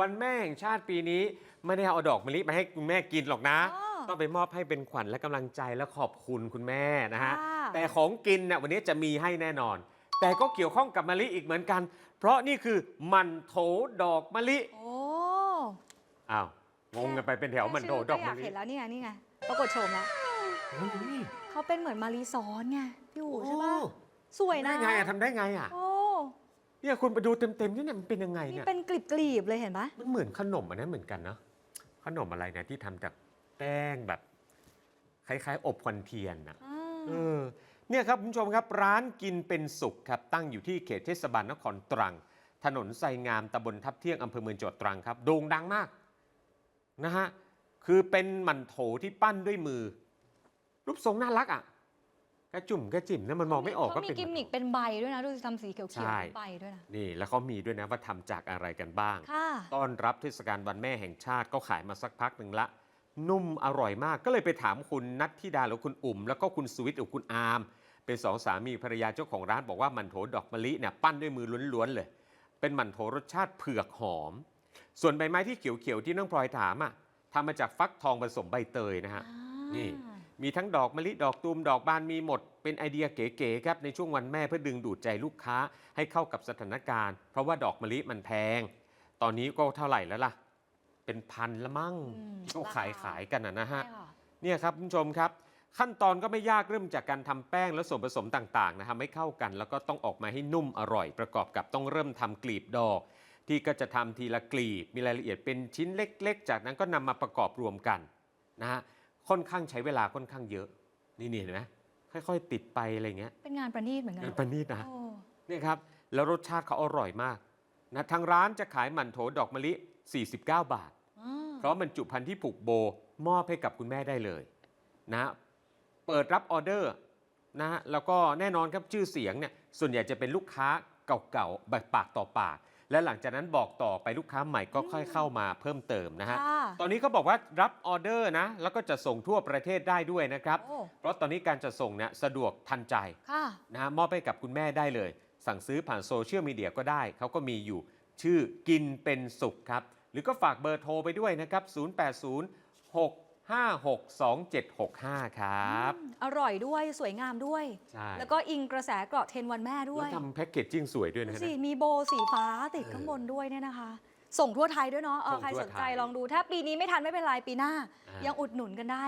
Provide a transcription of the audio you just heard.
วันแม่แห่งชาติปีนี้ ไม่ได้เอาดอกมะลิมาให้คุณแม่กินหรอกนะ อ๋อต้องไปมอบให้เป็นขวัญและกำลังใจและขอบคุณคุณแม่นะฮะ ค่ะแต่ของกินเนี่ยวันนี้จะมีให้แน่นอน แต่ก็เกี่ยวข้องกับมะลิอีกเหมือนกัน เพราะนี่คือมันโถดอกมะลิ โอ้อ้าวงงกันไปเป็นแถวมันโถดอกชื่มะยากลิเห็นแล้วนี่ไงนี่ไงปรากฏโฉมแล้วโอ้ยเขาเป็นเหมือนมารีซ้อนไงพี่อู๋ใช่โอ้ปะสวยนะ ได้ไงอะทำได้ไงอะ โอ้ เนี่ยคุณไปดูเต็มๆนี่เนี่ยมันเป็นยังไงนี่เนี่ยเป็นกลีบกลีบๆเลยเห็นปะมันเหมือนขนมอันนั้นเหมือนกันเนาะขนมอะไรนะที่ทำจากแป้งแบบคล้ายๆ อบควันเทียนนะอ่าเออเนี่ยครับคุณผู้ชมครับ ร้านกินเป็นสุขครับตั้งอยู่ที่เขตเทศบาลนครตรัง ถนนไซงามตำบลทับเที่ยงอำเภอเมืองจังหวัดตรังครับโด่งดังมากนะฮะคือเป็นหมันโถที่ปั้นด้วยมือ รูปทรงน่ารักอะ กระจุ่มกระจิ่มนะมันมองไม่ออกเขาก็มีเป็นกิมมิกเป็นใบด้วยนะ ดูสิทำสีเขียวใช่ๆเป็นใบด้วยนะ นี่แล้วเขามีด้วยนะว่าทำจากอะไรกันบ้าง ค่ะ ต้อนรับเทศกาลวันแม่แห่งชาติก็ขายมาสักพักหนึ่งละ นุ่มอร่อยมากก็เลยไปถามคุณนัทธิดาหรือคุณอุ่ม แล้วก็คุณสวิทหรือคุณอาร์มเป็นสองสามีภรรยาเจ้าของร้านบอกว่าหมันโถดอกมะลิเนี่ยปั้นด้วยมือล้วนๆเลย เป็นหมันโถรสชาติเผือกหอม ส่วนใบไม้ที่เขียวๆที่น้องพลอยถามอะทำมาจากฟักทองผสมใบเตยนะฮะ นี่ มีทั้งดอกมะลิดอกตูมดอกบานมีหมด เป็นไอเดียเก๋ๆครับในช่วงวันแม่เพื่อดึงดูดใจลูกค้าให้เข้ากับสถานการณ์ เพราะว่าดอกมะลิมันแพง ตอนนี้ก็เท่าไหร่แล้วล่ะ เป็นพันละมั่งอืมที่เขาขายขายกันนะนะฮะ ใช่ค่ะ เนี่ยครับคุณผู้ชมครับ ขั้นตอนก็ไม่ยากเริ่มจากการทำแป้งและส่วนผสมต่างๆนะทำให้เข้ากัน แล้วก็ต้องออกมาให้นุ่มอร่อย ประกอบกับต้องเริ่มทำกลีบดอก ที่ก็จะทำทีละกลีบมีรายละเอียดเป็นชิ้นเล็ก ๆ จากนั้นก็นำมาประกอบรวมกันนะฮะ ค่อนข้างใช้เวลาค่อนข้างเยอะ นี่นี่เห็นไหมค่อยๆ ติดไปอะไรเงี้ยเป็นงานประณีตเหมือนกันงานประณีตนะโอ้เนี่ยครับ แล้วรสชาติเขาอร่อยมากนะทางร้านจะขายหมั่นโถดอกมะลิ 49 บาทอ่าเพราะมันจุพันธุ์ที่ผูกโบมอบให้กับคุณแม่ได้เลยนะเปิดรับออเดอร์นะฮะแล้วก็แน่นอนครับชื่อเสียงเนี่ยส่วนใหญ่จะเป็นลูกค้าเก่าๆแบบปากต่อปาก และหลังจากนั้นบอกต่อไปลูกค้าใหม่ก็ค่อยเข้ามาเพิ่มเติมนะฮะ ค่ะตอนนี้เขาบอกว่ารับออเดอร์นะ แล้วก็จะส่งทั่วประเทศได้ด้วยนะครับ โอ้ เพราะตอนนี้การจะส่งเนี่ยสะดวกทันใจค่ะ นะฮะมอบให้กับคุณแม่ได้เลย สั่งซื้อผ่านโซเชียลมีเดียก็ได้ เขาก็มีอยู่ชื่อกินเป็นสุขครับ หรือก็ฝากเบอร์โทรไปด้วยนะครับ 0806562765 ครับ อร่อยด้วยสวยงามด้วย ใช่ แล้วก็อิงกระแสเกราะเทรนด์วันแม่ด้วแล้วยทำแพ็กเกจจิ้งสวยด้วยดูนะฮะ สิมีโบสีฟ้าติดเออข้างบนด้วยเนี่ยนะคะ ส่งทั่วไทยด้วยเนาะเออส่งใครทั่วสนใจไทยลองดูถ้าปีนี้ไม่ทันไม่เป็นไรปีหน้า อ่ายั ยังอุดหนุนกันได้